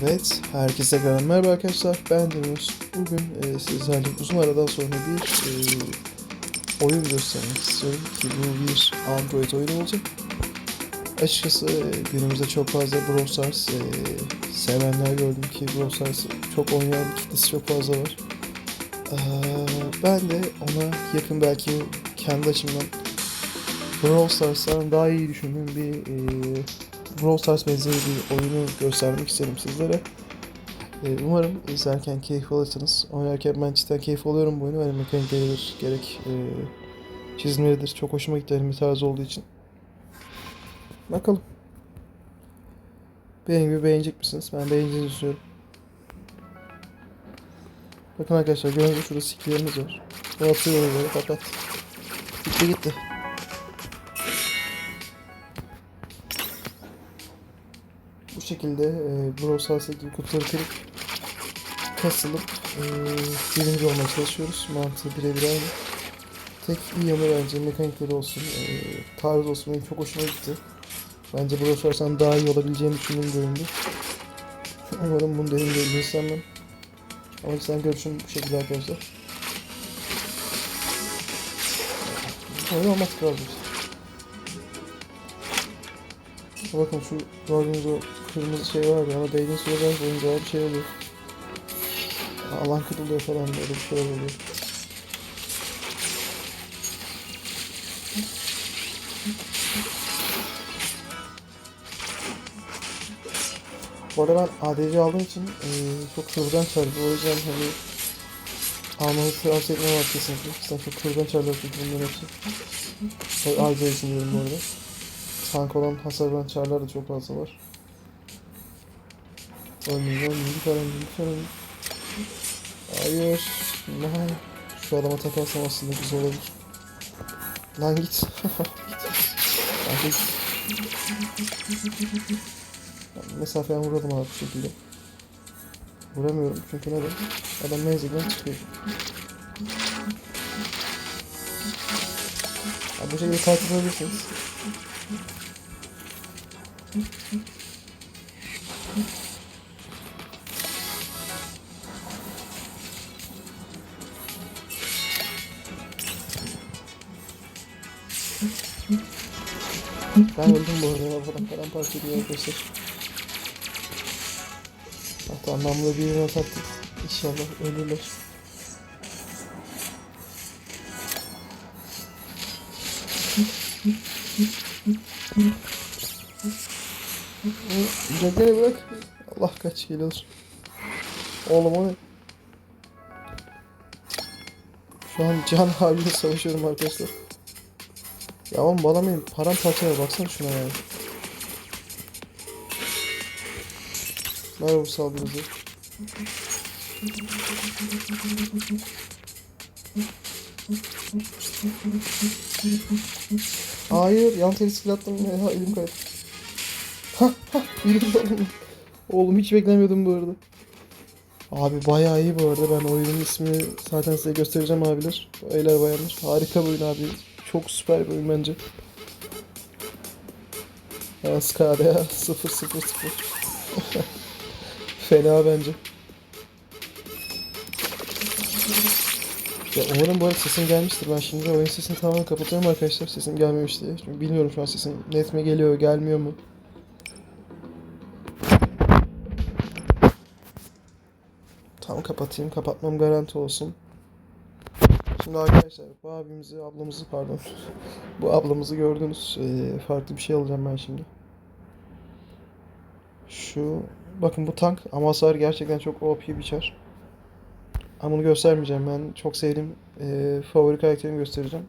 Evet, herkese merhaba arkadaşlar. Ben Deniz. Bugün e, sizlerle uzun aradan sonra bir e, oyun göstermek istiyorum ki bu bir Android oyunu olacak. Açıkçası e, günümüzde çok fazla Brawl Stars e, sevenler gördüm ki Brawl Stars çok oynayan kitlesi çok fazla var. Ee, ben de ona yakın belki kendi açımdan Brawl Stars'tan daha iyi düşündüğüm bir e, Brawl Stars benzeri bir oyunu göstermek isterim sizlere. Ee, umarım izlerken keyif alırsınız. Oynarken ben cidden keyif alıyorum bu oyunu. Hani mekanikleridir, gerek e, çizimleridir. Çok hoşuma gitti benim bir tarz olduğu için. Bakalım. Benim gibi beğenecek misiniz? Ben beğeneceğinizi düşünüyorum. Bakın arkadaşlar gördüğünüz şurada siklerimiz var. Bunu atıyoruz böyle kapat. Gitti gitti. Şekilde e, Brawl Stars'taki kutuları kırıp kasılıp e, birinci olmaya çalışıyoruz. Mantığı birebir aynı. Tek iyi yanı bence mekanikleri olsun, e, tarz olsun benim çok hoşuma gitti. Bence Brawl Stars'tan daha iyi olabileceğini düşündüğüm bölümdü. Umarım bunu derin bir istemem. Ama sen görüşüm bu şekilde arkadaşlar. Öyle olmaz kardeşim. Bakın şu gördüğünüz o kırmızı şey var ya ona değdiğin sürece oyuncağa bir şey oluyor. Alan kırılıyor falan böyle bir şeyler oluyor. Bu arada ben ADC aldığım için e, çok kırılgan çarpı. O yüzden hani almanı tavsiye etmem var kesinlikle. Zaten çok kırılgan çarpı bunların hepsi. ADC için diyorum bu arada. Tank olan hasar vuran çarlar da çok fazla var. Ölmeyin ölmeyin lütfen ölmeyin lütfen ölmeyin. Hayır. Lan. Şu adama takarsam aslında güzel olur. Lan git. Lan git. Ben Mesafeden vuralım abi bu şekilde. Vuramıyorum çünkü neden? Adam menzilden çıkıyor. Abi bu şekilde takip edebilirsiniz. Ben öldüm bu arada ya. Falan paramparça ediyor arkadaşlar. Hatta anlamlı bir yerine taktık. İnşallah ölürler. Gel bırak. Allah kaç geliyor. Oğlum o? Şu an can haline savaşıyorum arkadaşlar. Ya oğlum bana benim paramparçaya baksana şuna ya. Merhaba saldırıcı. Hayır yan skill attım ya elim kaydı. Birinci oldum. Oğlum hiç beklemiyordum bu arada. Abi bayağı iyi bu arada ben oyunun ismini zaten size göstereceğim abiler. Beyler bayanlar. Harika bir oyun abi. Çok süper bir oyun bence. Ya skade ya 0 0 0. Fena bence. Ya umarım bu arada sesim gelmiştir. Ben şimdi oyun sesini tamamen kapatıyorum arkadaşlar. Sesim gelmemiş diye. Çünkü bilmiyorum şu an sesim net mi geliyor, gelmiyor mu? Tamam kapatayım. Kapatmam garanti olsun. Şimdi arkadaşlar bu abimizi, ablamızı pardon. bu ablamızı gördünüz. Ee, farklı bir şey alacağım ben şimdi. Şu bakın bu tank ama hasar gerçekten çok OP bir çar. Ama bunu göstermeyeceğim. Ben çok sevdiğim e, favori karakterimi göstereceğim.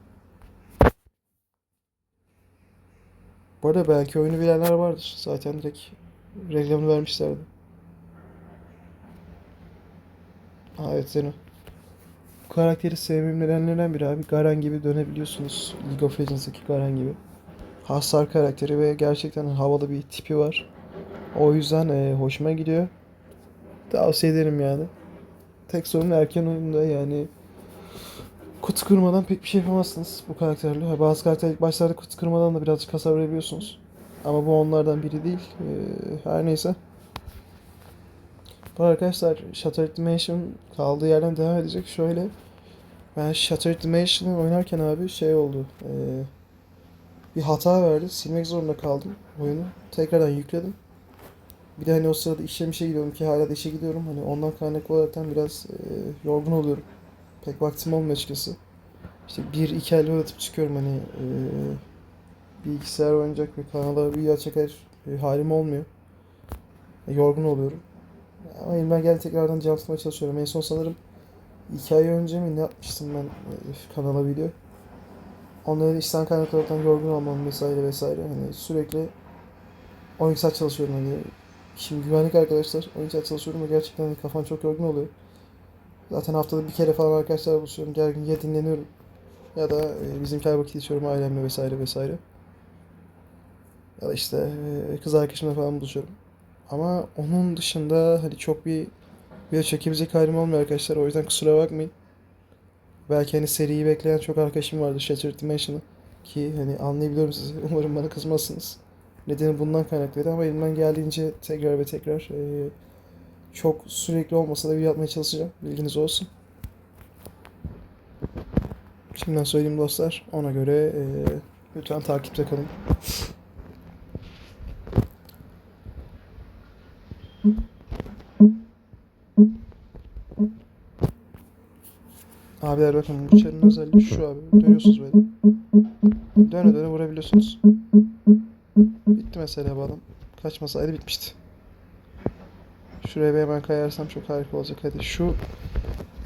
Bu arada belki oyunu bilenler vardır. Zaten direkt reklamını vermişlerdi. Aa, evet Zeno. Bu karakteri sevmemin nedenlerinden biri abi. Garen gibi dönebiliyorsunuz. League of Legends'daki Garen gibi. Hasar karakteri ve gerçekten havalı bir tipi var. O yüzden e, hoşuma gidiyor. Tavsiye ederim yani. Tek sorun erken oyunda yani kutu kırmadan pek bir şey yapamazsınız bu karakterle. Ha, Bazı karakter ilk başlarda kutu kırmadan da birazcık hasar verebiliyorsunuz. Ama bu onlardan biri değil. Ee, her neyse. Bu arkadaşlar Shattered Dimension kaldığı yerden devam edecek. Şöyle ben Shattered Dimension'ı oynarken abi şey oldu. eee, bir hata verdi. Silmek zorunda kaldım oyunu. Tekrardan yükledim. Bir de hani o sırada işe bir şey gidiyorum ki hala da işe gidiyorum. Hani ondan kaynaklı olaraktan biraz eee, yorgun oluyorum. Pek vaktim olmuyor açıkçası. İşte bir iki el oynatıp çıkıyorum hani eee bilgisayar oynayacak bir kanala bir açacak her halim olmuyor. Yorgun oluyorum. Ama elimden geldi tekrardan tutmaya çalışıyorum. En son sanırım iki ay önce mi ne yapmıştım ben e, kanala video. Onları işten kaynaklı olarak yorgun olmam vesaire vesaire. Hani sürekli 12 saat çalışıyorum hani. Şimdi güvenlik arkadaşlar 12 saat çalışıyorum ve gerçekten hani kafam çok yorgun oluyor. Zaten haftada bir kere falan arkadaşlar buluşuyorum. Gergin ya dinleniyorum. Ya da e, bizimkiler vakit geçiyorum ailemle vesaire vesaire. Ya da işte e, kız arkadaşımla falan buluşuyorum. Ama onun dışında hani çok bir video çekebilecek halim olmuyor arkadaşlar. O yüzden kusura bakmayın. Belki hani seriyi bekleyen çok arkadaşım vardı Shattered Dimension'ı. Ki hani anlayabiliyorum sizi. Umarım bana kızmazsınız. Nedeni bundan kaynaklıydı ama elimden geldiğince tekrar ve tekrar e, çok sürekli olmasa da bir yapmaya çalışacağım. Bilginiz olsun. Şimdiden söyleyeyim dostlar. Ona göre e, lütfen takipte kalın. Abiler bakın bu çarın özelliği şu abi. Dönüyorsunuz böyle. Döne döne vurabiliyorsunuz. Bitti mesela bu adam. Kaçmasaydı bitmişti. Şuraya bir hemen kayarsam çok harika olacak. Hadi şu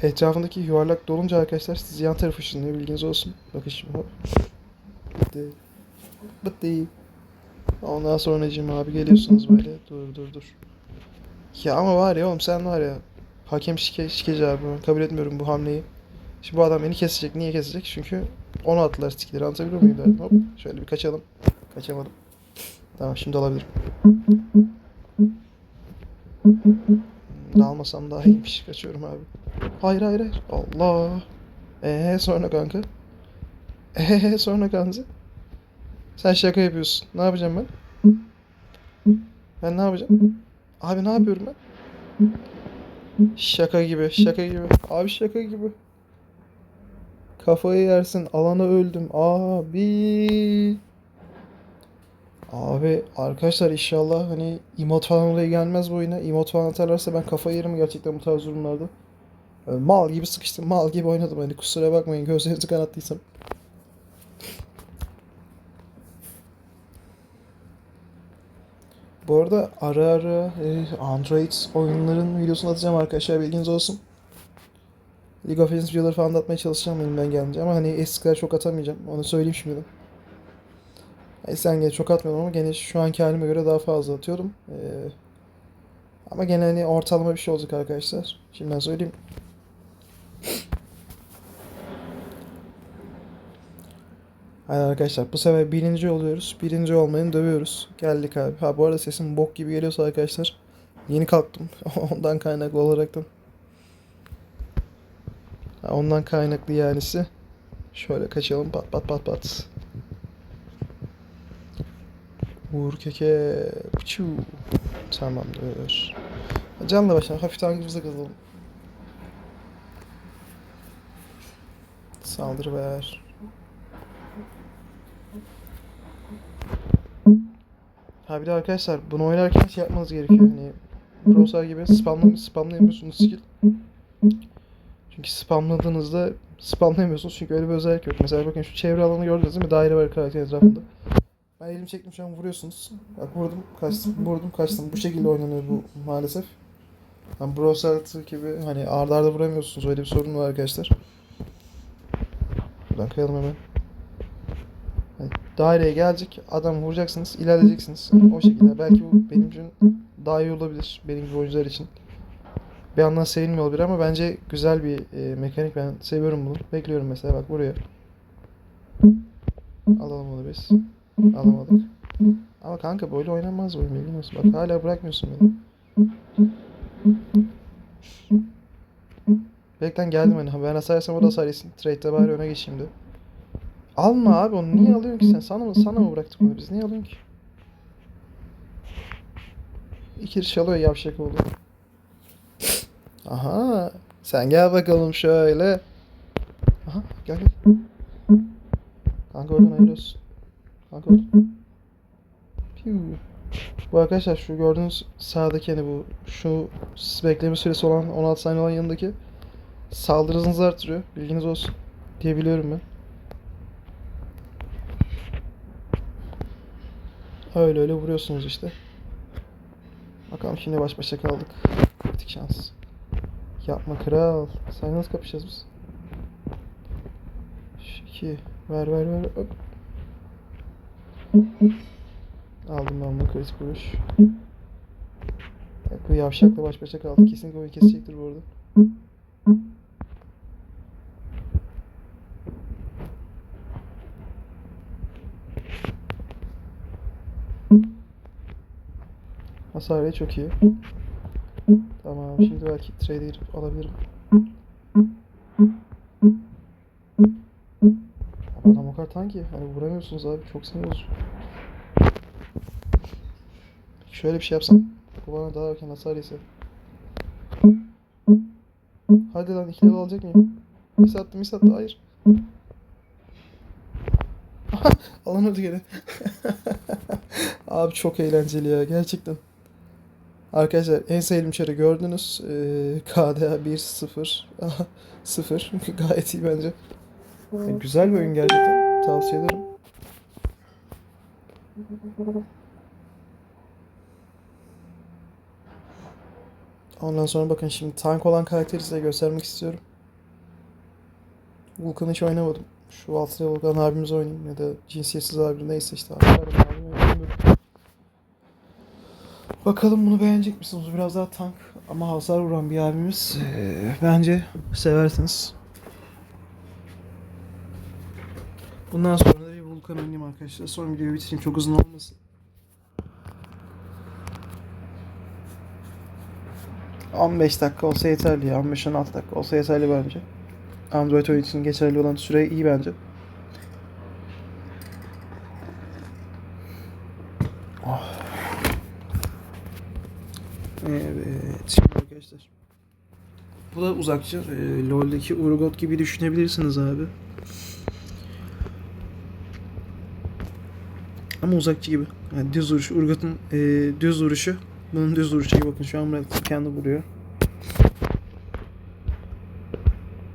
etrafındaki yuvarlak dolunca arkadaşlar siz yan tarafı ışınlıyor bilginiz olsun. Bakın şimdi hop. Bitti. Bitti. Ondan sonracığım abi geliyorsunuz böyle. Dur dur dur. Ya ama var ya oğlum sen var ya. Hakem şike, şikeci abi. Kabul etmiyorum bu hamleyi. Şimdi bu adam beni kesecek. Niye kesecek? Çünkü onu attılar stikleri. Anlatabiliyor muyum? derdim. Hop. Şöyle bir kaçalım. Kaçamadım. Tamam şimdi olabilir. Dalmasam daha iyiymiş. Kaçıyorum abi. Hayır hayır hayır. Allah. Eee sonra kanka. Eee sonra kanka. Sen şaka yapıyorsun. Ne yapacağım ben? Ben ne yapacağım? Abi ne yapıyorum ben? Şaka gibi, şaka gibi. Abi şaka gibi. Kafayı yersin. Alana öldüm. Abi. Abi arkadaşlar inşallah hani emot falan oraya gelmez bu oyuna. Emot falan atarlarsa ben kafayı yerim gerçekten bu tarz durumlarda. Böyle mal gibi sıkıştım. Mal gibi oynadım. Hani kusura bakmayın gözlerinizi kanattıysam. Bu arada ara ara e, Android oyunların videosunu atacağım arkadaşlar bilginiz olsun. League of Legends videoları falan da atmaya çalışacağım elimden gelince ama hani eskiler çok atamayacağım. Onu söyleyeyim şimdiden. Eskiden gene çok atmıyordum ama gene şu anki halime göre daha fazla atıyorum. Ee, ama gene hani ortalama bir şey olacak arkadaşlar. Şimdiden söyleyeyim. Hadi arkadaşlar bu sefer birinci oluyoruz. Birinci olmayı dövüyoruz. Geldik abi. Ha bu arada sesim bok gibi geliyorsa arkadaşlar. Yeni kalktım. Ondan kaynaklı olaraktan. Ondan kaynaklı yanisi. Şöyle kaçalım pat pat pat pat. Vur keke. Pıçu. Tamamdır. Canla başla hafif tankımıza kazalım. Saldır ver. Ha bir de arkadaşlar bunu oynarken şey yapmanız gerekiyor hani browser gibi spamla spamlayamıyorsunuz skill. Çünkü spamladığınızda spamlayamıyorsunuz çünkü öyle bir özellik yok. Mesela bakın şu çevre alanı gördünüz değil mi? Daire var karakter etrafında. Ben elimi çektim şu an vuruyorsunuz. Bak vurdum kaçtım vurdum kaçtım. Bu şekilde oynanıyor bu maalesef. Yani browser gibi hani arda arda vuramıyorsunuz öyle bir sorun var arkadaşlar. Buradan kayalım hemen. Hani daireye gelecek, adam vuracaksınız, ilerleyeceksiniz. O şekilde. Belki bu benim için daha iyi olabilir. Benim gibi oyuncular için. Bir yandan sevinmiyor olabilir ama bence güzel bir e, mekanik. Ben seviyorum bunu. Bekliyorum mesela bak buraya. Alalım onu biz. Alamadık. Ama kanka böyle oynanmaz bu oyun bilgin olsun. Bak hala bırakmıyorsun beni. Beklen geldim hani. Ben hasar yesem o da hasar yesin. Trade'de bari öne geçeyim de. Alma abi onu niye alıyorsun ki sen? Sana mı sana mı bıraktık onu biz? Niye alıyorsun ki? İki çalıyor yavşak oldu. Aha. Sen gel bakalım şöyle. Aha gel gel. Kanka oradan ayrılıyorsun. Kanka oradan. Piu. Bu arkadaşlar şu gördüğünüz sağdaki hani bu şu bekleme süresi olan 16 saniye olan yanındaki saldırı hızınızı artırıyor. Bilginiz olsun. Diyebiliyorum ben. Öyle öyle vuruyorsunuz işte. Bakalım şimdi baş başa kaldık. Kritik şans. Yapma kral. Sen nasıl kapışacağız biz? Şu iki. Ver ver ver. Hop. Aldım ben bunu kritik vuruş. Evet, bu yavşakla baş başa kaldık. Kesinlikle oyun kesecektir bu arada. Hasar rate çok iyi. Tamam şimdi belki trade'e girip alabilirim. Adam o kadar tanki. Hani vuramıyorsunuz abi. Çok sinir bozucu. Şöyle bir şey yapsam. Bu bana daha erken hasar yese. Hadi lan iki level alacak mıyım? Mis attı mis attı. Hayır. Alan öldü gene. Abi çok eğlenceli ya gerçekten. Arkadaşlar en sevdiğim çarı gördünüz. Ee, KDA 1-0. 0. Gayet iyi bence. Ya, güzel bir oyun gerçekten. Tavsiye ederim. Ondan sonra bakın şimdi tank olan karakteri size göstermek istiyorum. Vulkan'ı hiç oynamadım. Şu alt level Vulkan abimizi oynayayım ya da cinsiyetsiz abi neyse işte abi. abimi oynayayım. Bakalım bunu beğenecek misiniz? Biraz daha tank ama hasar vuran bir abimiz. Ee, bence seversiniz. Bundan sonra da bir Vulkan oynayayım arkadaşlar. Son videoyu bitireyim çok uzun olmasın. ...15 dakika olsa yeterli ya. 15-16 dakika olsa yeterli bence. Android oyun için geçerli olan süre iyi bence. Evet, şimdi arkadaşlar. Bu da uzakçı. E, LoL'deki Urgot gibi düşünebilirsiniz abi. Ama uzakçı gibi. Yani düz vuruş. Urgot'un e, düz vuruşu. Bunun düz vuruşu gibi bakın şu an Murat kendi vuruyor.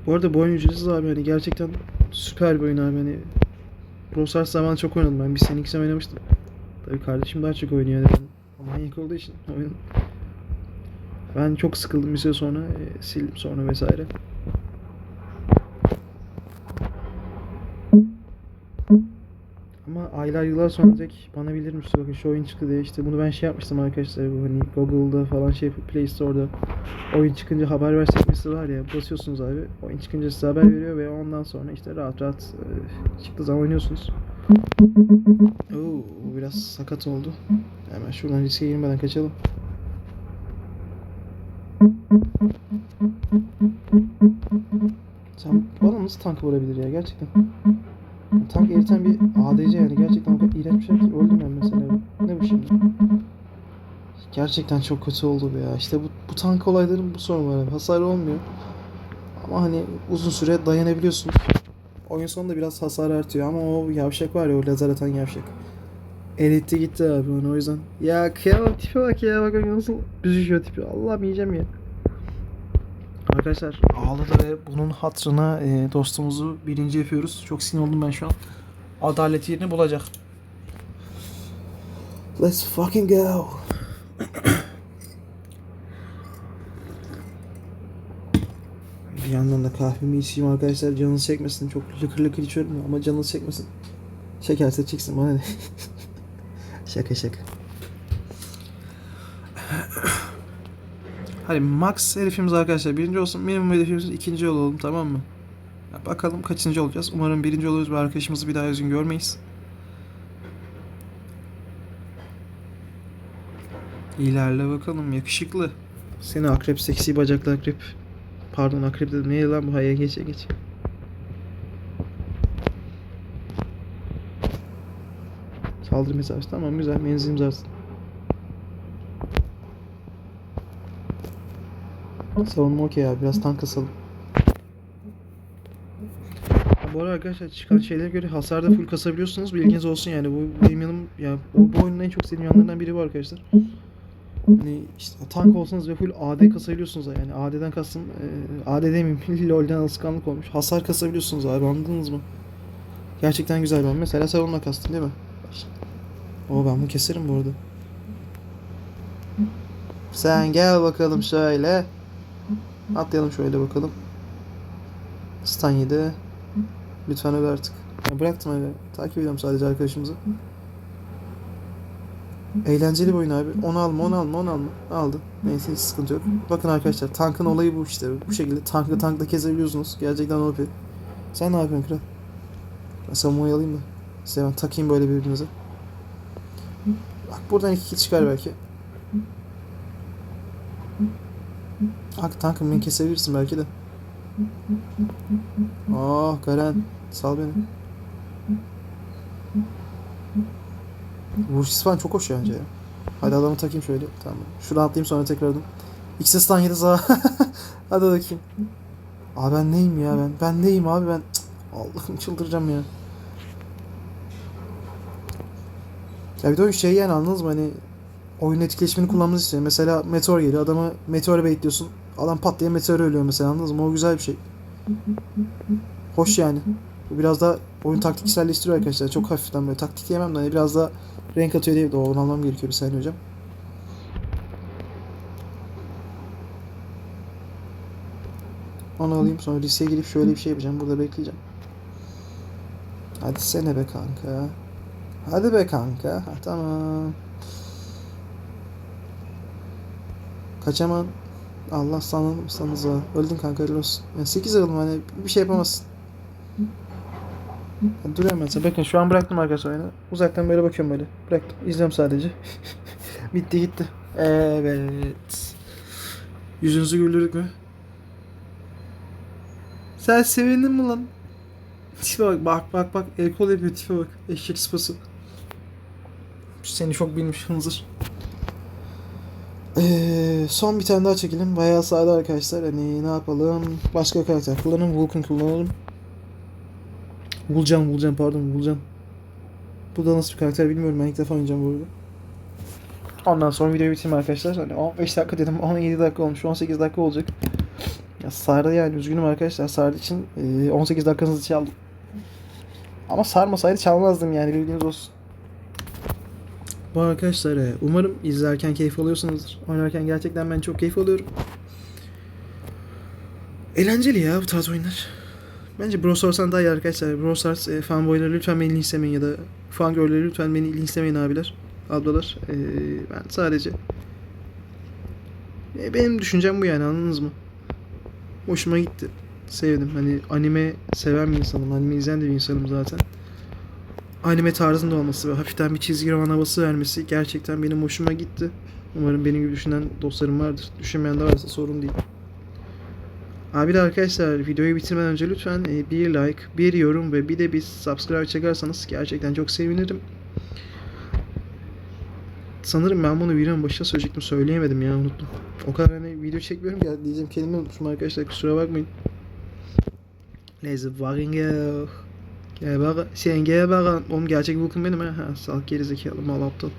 Bu arada bu oyun ücretsiz abi hani gerçekten süper bir oyun abi hani Brawl Stars çok oynadım ben bir sene iki sene oynamıştım. Tabii kardeşim daha çok oynuyor yani manyak olduğu için oyun. Ben çok sıkıldım bir süre sonra e, sildim sonra vesaire. Ama aylar yıllar sonra direkt bana bildirmişti bakın şu oyun çıktı diye işte bunu ben şey yapmıştım arkadaşlar bu hani Google'da falan şey Play Store'da oyun çıkınca haber ver sekmesi var ya basıyorsunuz abi oyun çıkınca size haber veriyor ve ondan sonra işte rahat rahat e, çıktığı zaman oynuyorsunuz. Oo, biraz sakat oldu. Hemen şuradan riske girmeden kaçalım. Sen bana nasıl tank vurabilir ya gerçekten? Tank eriten bir ADC yani gerçekten o kadar iğrenç bir şey ki öldüm ben mesela. Ne bu şimdi? Gerçekten çok kötü oldu bu ya. İşte bu, bu tank olayların bu sorun var. Hasar olmuyor. Ama hani uzun süre dayanabiliyorsun. Oyun sonunda biraz hasar artıyor ama o yavşak var ya o lazer atan yavşak. Eritti gitti abi onu o yüzden. Ya kıyamam tipe bak ya bak nasıl büzüşüyor tipi. Allah'ım yiyeceğim ya. Arkadaşlar ağladı ve bunun hatırına e, dostumuzu birinci yapıyoruz. Çok sinir oldum ben şu an. Adalet yerini bulacak. Let's fucking go. Bir yandan da kahvemi içeyim arkadaşlar. Canınız çekmesin. Çok lıkır lıkır içiyorum ama canınız çekmesin. Çekerse çeksin bana ne. şaka şaka. Hadi max hedefimiz arkadaşlar birinci olsun. Minimum hedefimiz ikinci olalım tamam mı? Ya bakalım kaçıncı olacağız. Umarım birinci oluruz ve arkadaşımızı bir daha üzgün görmeyiz. İlerle bakalım yakışıklı. Seni akrep seksi bacaklı akrep. Pardon akrep dedim. Neydi lan bu? Hayır geç geç. Saldırı mesafesi tamam güzel menzilimiz artsın. Savunma okey abi. Biraz tank kasalım. Bu arada arkadaşlar çıkan şeylere göre hasarda full kasabiliyorsunuz. Bilginiz olsun yani. Bu benim yanım ya bu, bu oyunun en çok sevdiğim yanlarından biri bu arkadaşlar. Hani işte tank olsanız ve full AD kasabiliyorsunuz yani. AD'den kastım e, AD demeyeyim. LoL'den alışkanlık olmuş. Hasar kasabiliyorsunuz abi anladınız mı? Gerçekten güzel ben. Mesela savunma kastım değil mi? O ben bunu keserim bu arada. Sen gel bakalım şöyle. Atlayalım şöyle bakalım. Stun yedi. Lütfen öl artık. Ya bıraktım öyle. Takip ediyorum sadece arkadaşımızı. Eğlenceli bir oyun abi. Onu alma, onu alma, onu alma. Aldı. Neyse hiç sıkıntı yok. Bakın arkadaşlar tankın olayı bu işte. Bu şekilde tankla tankla kesebiliyorsunuz. Gerçekten OP. Sen ne yapıyorsun kral? Ben savunmayı alayım da. Size ben takayım böyle birbirinize. Bak buradan iki kill çıkar belki. Bak tankım beni kesebilirsin belki de. Ah Garen sal beni. Vuruş falan çok hoş bence ya. Hadi adamı takayım şöyle. Tamam. Şuradan atlayayım sonra tekrardan. İkisi stun yedi sağa. Hadi bakayım. Abi ben neyim ya ben? Ben neyim abi ben? Allah'ım çıldıracağım ya. Ya bir de o şey yani anladınız mı hani oyun etkileşimini kullanmanızı istiyor. Mesela meteor geliyor adamı meteora bekliyorsun. Adam pat diye meteor ölüyor mesela anladınız mı? O güzel bir şey. Hoş yani. Biraz da oyun taktikselleştiriyor arkadaşlar. Çok hafiften böyle taktik diyemem de hani biraz da renk atıyor diye de onu gerekiyor bir saniye hocam. Onu alayım sonra liseye girip şöyle bir şey yapacağım. Burada bekleyeceğim. Hadi sene be kanka. Hadi be kanka. Ha, tamam. Kaçaman. Allah sana sanıza. Öldün kanka helal olsun. Yani 8 yılım hani bir şey yapamazsın. Ya Duruyorum ben sana. Bakın şu an bıraktım arkadaşlar oyunu. Uzaktan böyle bakıyorum böyle. Bıraktım. İzliyorum sadece. Bitti gitti. Evet. Yüzünüzü güldürdük mü? Sen sevindin mi lan? Tipe bak bak bak bak el kol yapıyor tipe bak. Eşek sıpası. Seni çok bilmiş hınzır. Ee, son bir tane daha çekelim. Bayağı sağda arkadaşlar. Hani ne yapalım? Başka karakter kullanalım. Vulcan kullanalım. Vulcan, Vulcan pardon Vulcan. Bu da nasıl bir karakter bilmiyorum. Ben ilk defa oynayacağım bu arada. Ondan sonra videoyu bitireyim arkadaşlar. Hani 15 dakika dedim. 17 dakika olmuş. 18 dakika olacak. Ya sardı yani. Üzgünüm arkadaşlar. Sardı için e, 18 dakikanızı çaldım. Ama sarmasaydı çalmazdım yani. Bilginiz olsun. Bu arkadaşlar e, umarım izlerken keyif alıyorsunuzdur. Oynarken gerçekten ben çok keyif alıyorum. Eğlenceli ya bu tarz oyunlar. Bence Brawl Stars'tan daha iyi arkadaşlar. Brawl Stars e, fanboyları lütfen beni linçlemeyin ya da fangirl'leri lütfen beni linçlemeyin abiler. Ablalar. E, ben sadece e, benim düşüncem bu yani anladınız mı? Hoşuma gitti. Sevdim. Hani anime seven bir insanım. Anime izleyen de bir insanım zaten. Anime tarzında olması ve hafiften bir çizgi roman havası vermesi gerçekten benim hoşuma gitti. Umarım benim gibi düşünen dostlarım vardır. Düşünmeyen de varsa sorun değil. Abi de arkadaşlar videoyu bitirmeden önce lütfen e, bir like, bir yorum ve bir de bir subscribe çekerseniz gerçekten çok sevinirim. Sanırım ben bunu videonun başında söyleyecektim söyleyemedim ya unuttum. O kadar hani video çekmiyorum ki diyeceğim kelime unutmuşum arkadaşlar kusura bakmayın. Neyse ya. Gel bak sen gel bakalım. Oğlum gerçek Vulcan benim ha. ha salak gerizekalı mal aptal.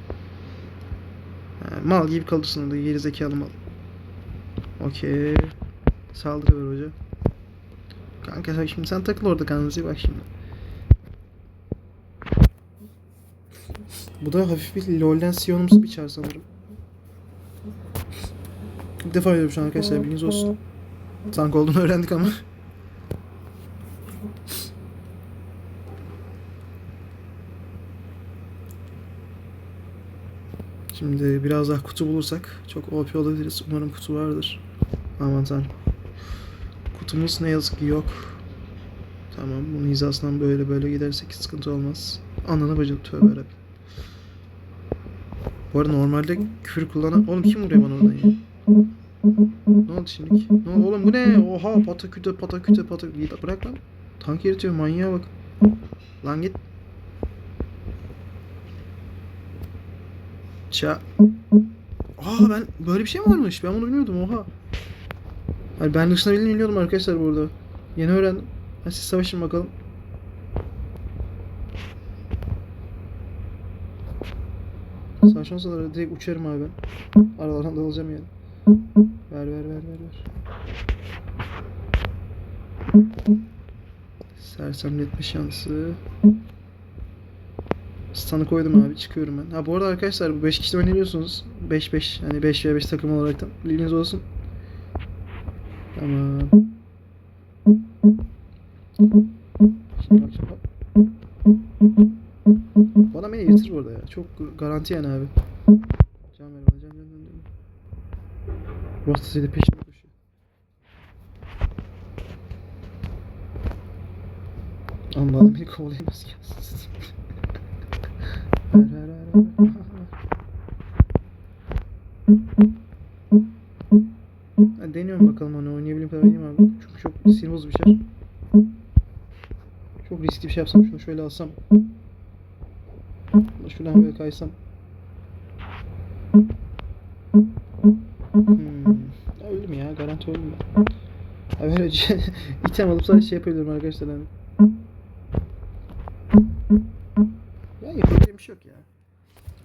Ha, mal gibi kalırsın orada gerizekalı mal. Okey. Saldırı ver hoca. Kanka sen şimdi sen takıl orada kanınızı bak şimdi. Bu da hafif bir LoL'den Sion'umsu bir çar sanırım. İlk defa oynuyorum şu an arkadaşlar bilginiz olsun. Tank olduğunu öğrendik ama. Şimdi biraz daha kutu bulursak çok OP olabiliriz. Umarım kutu vardır. Aman tanrım. Kutumuz ne yazık ki yok. Tamam bunun hizasından böyle böyle gidersek sıkıntı olmaz. Ananı bacını tövbe yarabbim. Bu arada normalde küfür kullanan... Oğlum kim vuruyor bana oradan ya? Ne oldu şimdi? Ne oldu oğlum bu ne? Oha pataküte pataküte pataküte. Bırak lan. Tank eritiyor manyağa bak. Lan git. Ça. Aa ben böyle bir şey mi varmış? Ben bunu bilmiyordum oha. Hayır ben dışına bilmiyordum arkadaşlar burada. Yeni öğrendim. Hadi siz savaşın bakalım. Savaştan sonra direkt uçarım abi ben. Aralarından dalacağım yani. Ver ver ver ver ver. Sersemletme şansı. Stun'ı koydum abi çıkıyorum ben. Ha bu arada arkadaşlar bu 5 kişi oynayabiliyorsunuz. 5-5 hani 5 veya 5 takım olaraktan bilginiz olsun. Tamam. Adam beni yırtır bu arada ya. Çok garanti yani abi. Can ver bana can can can. Rostasıyla peşime koşuyor. Adam beni kovalayamaz ki. ver ver ver ver. Ha, deniyorum bakalım hani oynayabildiğim kadar oynayayım abi. Çünkü çok sinir bozucu bir şey. Çok riskli bir şey yapsam şunu şöyle alsam. Şuradan böyle kaysam. Hmm. Öldüm ya garanti öldüm. Ya böyle item alıp sadece şey yapabilirim arkadaşlar hani. Şey yok ya.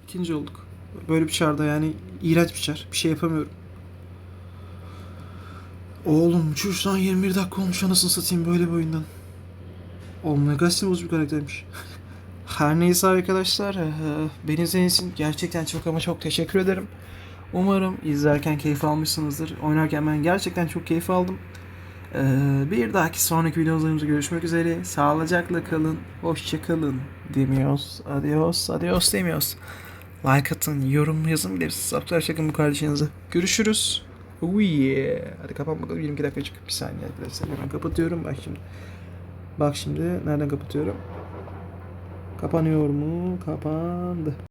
İkinci olduk. Böyle bir çarda yani iğrenç bir çar. Bir şey yapamıyorum. Oğlum çocuktan 21 dakika olmuş anasını satayım böyle bir oyundan. Oğlum sinir bozucu bir karaktermiş. Her neyse arkadaşlar eee, beni izlediğiniz için gerçekten çok ama çok teşekkür ederim. Umarım izlerken keyif almışsınızdır. Oynarken ben gerçekten çok keyif aldım. Eee, bir dahaki sonraki videolarımızda görüşmek üzere. Sağlıcakla kalın, hoşça kalın demiyoruz. Adios, adios demiyoruz. Like atın, yorum yazın bir de subscribe çekin bu kardeşinize. Görüşürüz. Oh yeah. Hadi kapat bakalım 22 dakika çıkıp bir saniye arkadaşlar. Hemen kapatıyorum. Bak şimdi. Bak şimdi nereden kapatıyorum? Kapanıyor mu? Kapandı.